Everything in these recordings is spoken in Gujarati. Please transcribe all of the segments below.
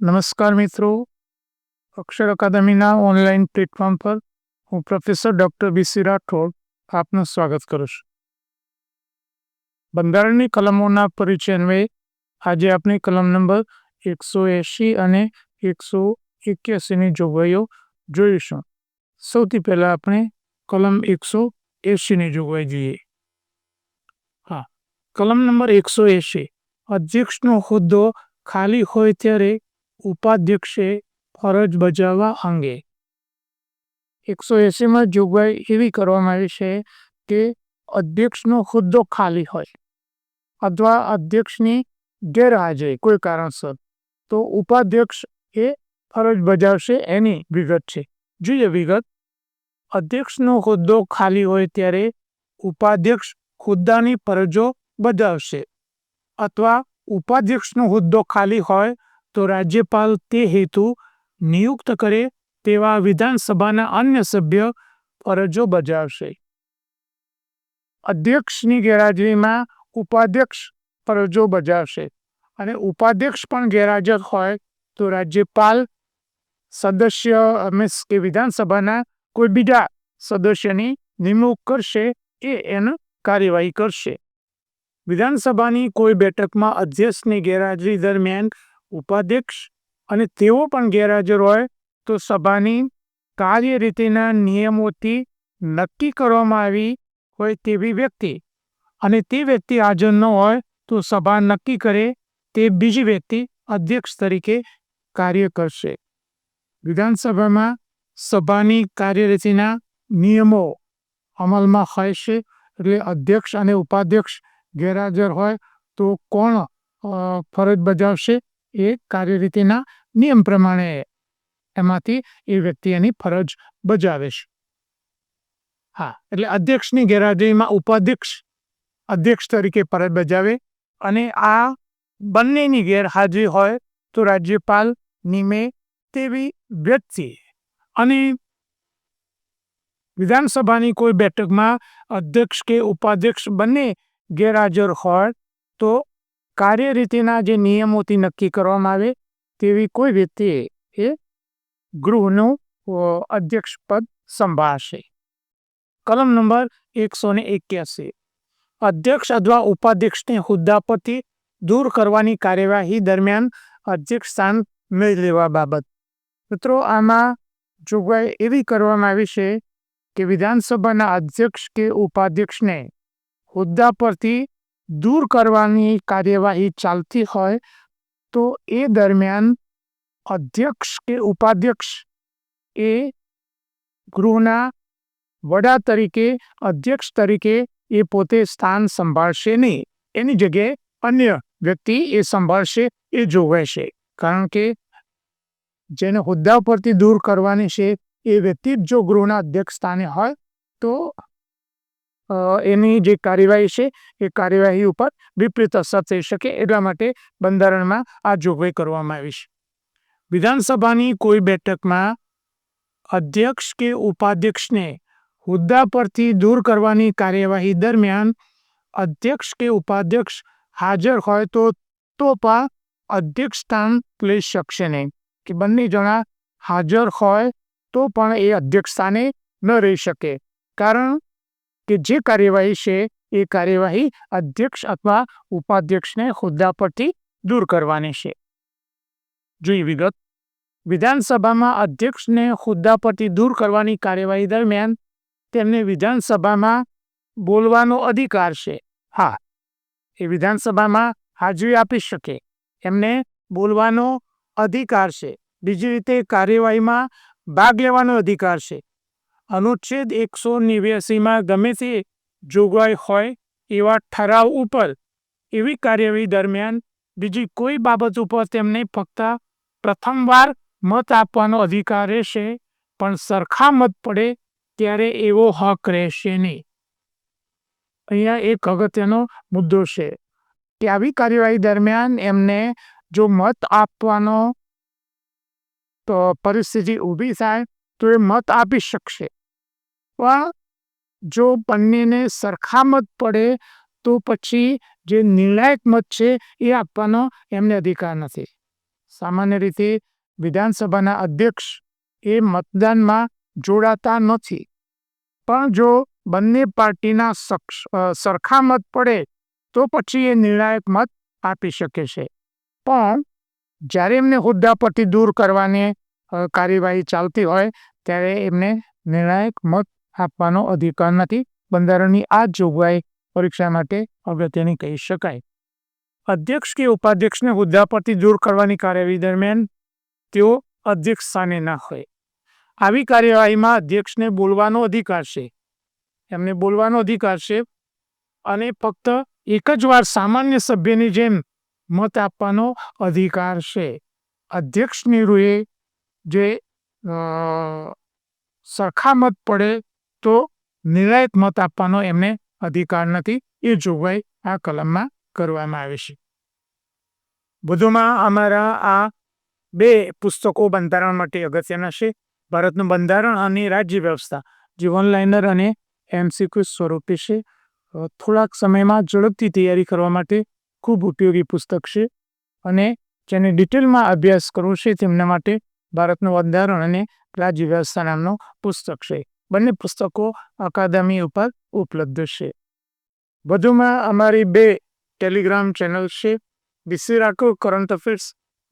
નમસ્કાર મિત્રો. અક્ષર અકાદમીના ઓનલાઈન પ્લેટફોર્મ પર હું પ્રોફેસર ડૉક્ટર બીસી રાઠોડ આપનું સ્વાગત કરું છું. બંધારણની કલમોના પરિચય અન્વયે આજે આપણે કલમ નંબર એકસો એંશી અને એકસો એક્યાસીની જોગવાઈઓ જોઈશું. સૌથી પહેલાં આપણે કલમ એકસો એંશીની જોગવાઈ જોઈએ. હા, કલમ નંબર એકસો એંશી. અધ્યક્ષનો હોદ્દો ખાલી હોય ત્યારે ઉપાધ્યક્ષે ફરજ બજાવવા અંગે. એકસો એસીમાં જોગવાઈ એવી કરવામાં આવી છે કે અધ્યક્ષનો હોદ્દો ખાલી હોય અથવા અધ્યક્ષની ગેરહાજરી, કોઈ કારણસર. તો ઉપાધ્યક્ષ એ ફરજ બજાવશે એની વિગત છે. જોઈએ વિગત. અધ્યક્ષનો હોદ્દો ખાલી હોય ત્યારે ઉપાધ્યક્ષ હોદ્દાની ફરજો બજાવશે અથવા ઉપાધ્યક્ષનો હોદ્દો ખાલી હોય તો રાજ્યપાલ તે હેતુ નિયુક્ત કરે તેવા વિધાનસભાના અન્ય સભ્ય ફરજો બજાવશે. અધ્યક્ષની ગેરહાજરીમાં ઉપાધ્યક્ષ ફરજો બજાવશે અને ઉપાધ્યક્ષ પણ ગેરહાજર હોય તો રાજ્યપાલ સદસ્ય મીન્સ કે વિધાનસભાના કોઈ બીજા સદસ્યની નિમણૂક કરશે એ એનું કાર્યવાહી કરશે. વિધાનસભાની કોઈ બેઠકમાં અધ્યક્ષની ગેરહાજરી દરમિયાન ઉપાધ્યક્ષ અને તેઓ પણ ગેરહાજર હોય, તો સભાની કાર્યરીતિના નિયમોથી નક્કી કરવામાં આવી હોય તેવી વ્યક્તિ. અને તે વ્યક્તિ હાજર ન હોય, તો સભા નક્કી કરે તે બીજી વ્યક્તિ અધ્યક્ષ તરીકે કાર્ય કરશે. વિધાનસભામાં સભાની કાર્યરીતિના નિયમો અમલમાં હોય છે, એટલે અધ્યક્ષ અને ઉપાધ્યક્ષ ગેરહાજર હોય, તો કોણ ફરજ બજાવશે? એ કાર્યરીતિના નિયમ પ્રમાણે એમાંથી એ વ્યક્તિ એની ફરજ બજાવે છે. હા, એટલે અધ્યક્ષની ગેરહાજરીમાં ઉપાધ્યક્ષ, અધ્યક્ષ તરીકે ફરજ બજાવે અને આ બંનેની ગેરહાજરી હોય તો રાજ્યપાલ નિમે તેવી વ્યક્તિ અને વિધાનસભાની કોઈ બેઠકમાં અધ્યક્ષ કે ઉપાધ્યક્ષ બંને ગેરહાજર હોય તો કાર્યરીતિના જે નિયમોથી નક્કી કરવામાં આવે તેવી કોઈ વ્યક્તિ એ ગૃહનું અધ્યક્ષ પદ સંભાળશે. કલમ નંબર એકસો ને એક્યાસી. અધ્યક્ષ અથવા ઉપાધ્યક્ષને હોદ્દા પરથી દૂર કરવાની કાર્યવાહી દરમિયાન અધ્યક્ષ સ્થાન મેળવી લેવા બાબત. મિત્રો, આમાં જોગવાઈ એવી કરવામાં આવી છે કે વિધાનસભાના અધ્યક્ષ કે ઉપાધ્યક્ષને હોદ્દા પરથી દૂર કરવાની કાર્યવાહી ચાલતી હોય તો એ દરમિયાન અધ્યક્ષ કે ઉપાધ્યક્ષ એ ગૃહના વડા તરીકે, અધ્યક્ષ તરીકે એ પોતે સ્થાન સંભાળશે નહીં. એની જગ્યાએ અન્ય વ્યક્તિ એ સંભાળશે, એ જોવાશે કારણ કે જેને હોદ્દા પરથી દૂર કરવાની છે, એ વ્યક્તિ જો ગૃહના અધ્યક્ષ સ્થાને હોય તો એની જે કાર્યવાહી છે, એ કાર્યવાહી ઉપર વિપરીત અસર થઈ શકે એટલા માટે બંધારણમાં આ જોગવાઈ કરવામાં આવી છે. વિધાનસભાની કોઈ બેઠકમાં અધ્યક્ષ કે ઉપાધ્યક્ષને હોદ્દા પરથી દૂર કરવાની કાર્યવાહી દરમિયાન અધ્યક્ષ કે ઉપાધ્યક્ષ હાજર હોય તો તો પણ અધ્યક્ષ સ્થાન લઈ શકશે નહીં. કે બંને જણા હાજર હોય તો પણ એ અધ્યક્ષ સ્થાને ન રહી શકે. કારણ કે જે કાર્યવાહી છે, એ કાર્યવાહી અધ્યક્ષ અથવા ઉપાધ્યક્ષને હોદ્દા પરથી દૂર કરવાની છે. જોઈ વિગત. વિધાનસભામાં અધ્યક્ષને હોદ્દા પરથી દૂર કરવાની કાર્યવાહી દરમિયાન તેમને વિધાનસભામાં બોલવાનો અધિકાર છે. હા, એ વિધાનસભામાં હાજરી આપી શકે. એમને બોલવાનો અધિકાર છે. બીજી રીતે કાર્યવાહીમાં ભાગ લેવાનો અધિકાર છે. અનુચ્છેદ એકસો નેવ્યાસીમાં ગમે તે જોગવાઈ હોય એવા ઠરાવ ઉપર એવી કાર્યવાહી દરમિયાન બીજી કોઈ બાબત ઉપર તેમને ફક્ત પ્રથમવાર મત આપવાનો અધિકાર રહેશે, પણ સરખા મત પડે ત્યારે એવો હક રહેશે નહીં. અહીંયા એક અગત્યનો મુદ્દો છે કે આવી કાર્યવાહી દરમિયાન એમને જો મત આપવાનો તો પરિસ્થિતિ ઊભી થાય તો એ મત આપી શકશે. પણ જો બંનેને સરખા મત પડે, તો પછી જે નિર્ણાયક મત છે, એ આપવાનો એમને અધિકાર નથી. સામાન્ય રીતે વિધાનસભાના અધ્યક્ષ એ મતદાનમાં જોડાતા નથી. પણ જો બંને પાર્ટીના સક્ષ સરખા મત પડે, તો પછી એ નિર્ણાયક મત આપી શકે છે. પણ જ્યારે એમને હોદ્દા પરથી દૂર કરવાની કાર્યવાહી ચાલતી હોય, ત્યારે એમને નિર્ણાયક મત આપવાનો અધિકાર નથી. બંધારણની આ જોગવાઈ પરીક્ષા માટે અગત્યની કહી શકાય. અધ્યક્ષ કે ઉપાધ્યક્ષને હોદ્દા પરથી દૂર કરવાની કાર્યવાહી દરમિયાન તેઓ અધ્યક્ષ સ્થાને ના હોય. આવી કાર્યવાહીમાં અધ્યક્ષને બોલવાનો અધિકાર છે. એમને બોલવાનો અધિકાર છે અને ફક્ત એક જ વાર સામાન્ય સભ્યની જેમ મત આપવાનો અધિકાર છે. અધ્યક્ષની રૂએ જે સરખા મત પડે તો નિર્ણાયક મત આપવાનો એમને અધિકાર નથી. એ જોગવાઈ આ કલમમાં કરવામાં આવે છે. વધુમાં અમારા આ બે પુસ્તકો બંધારણ માટે અગત્યના છે. ભારતનું બંધારણ અને રાજ્ય વ્યવસ્થા, જે ઓનલાઇનર અને એમસીક્યુ સ્વરૂપે છે. થોડાક સમયમાં ઝડપથી તૈયારી કરવા માટે ખૂબ ઉપયોગી પુસ્તક છે અને જેને ડિટેલમાં અભ્યાસ કરવો છે તેમના માટે ભારતનું બંધારણ અને રાજ્ય વ્યવસ્થા નામનું પુસ્તક છે. બંને પુસ્તકો અકાદમી ઉપર ઉપલબ્ધ છે. વધુમાં અમારી બે ટેલિગ્રામ ચેનલ છે બીસી રાખો કરંટ અફેર્સ,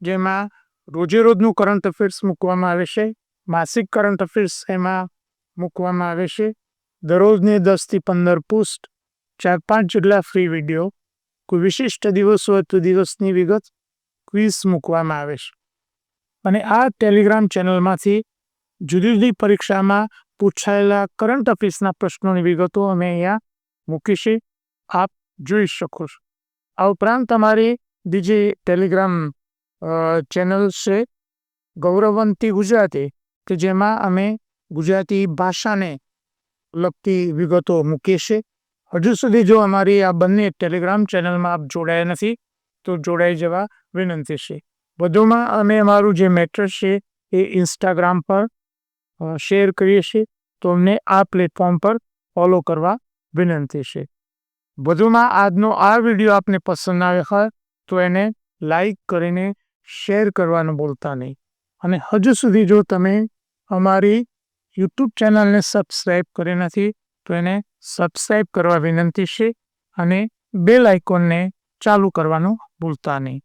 જેમાં રોજે રોજનું કરંટ અફેર્સ મૂકવામાં આવે છે, માસિક કરંટ અફેર્સ એમાં મૂકવામાં આવે છે, દરરોજને દસથી પંદર પોસ્ટ ચાર પાંચ જેટલા ફ્રી વીડિયો, કોઈ વિશિષ્ટ દિવસ હોય તો દિવસની વિગત ક્વિઝ મૂકવામાં આવે છે. અને આ ટેલિગ્રામ ચેનલમાંથી જુદી જુદી પરીક્ષામાં પૂછાયેલા કરંટ અફેર્સના પ્રશ્નોની વિગતો અમે અહીંયા મૂકી આપ જોઈ શકો છો. આ ઉપરાંત તમારી બીજી ટેલિગ્રામ ચેનલ છે, ગૌરવંતી ગુજરાતી, કે જેમાં અમે ગુજરાતી ભાષાને લગતી વિગતો મૂકીએ છીએ. હજુ સુધી જો અમારી આ બંને ટેલિગ્રામ ચેનલમાં આપ જોડાયા નથી, તો જોડાઈ જવા વિનંતી છે. વધુમાં અમે અમારું જે મેટર છે, એ ઇન્સ્ટાગ્રામ પર શેર કરીએ છીએ, તો અમને આ પ્લેટફોર્મ પર ફોલો કરવા વિનંતી છે. વધુમાં આજનો આ વીડિયો આપને પસંદ આવ્યો હોય, તો એને લાઈક કરીને શેર કરવાનું બોલતા નહીં. અને હજુ સુધી જો તમે અમારી યુટ્યુબ ચેનલને સબસ્ક્રાઈબ કરી નથી, તો એને સબસ્ક્રાઈબ કરવા વિનંતી છે અને બેલ આઇકોનને ચાલુ કરવાનું ભૂલતા નહીં.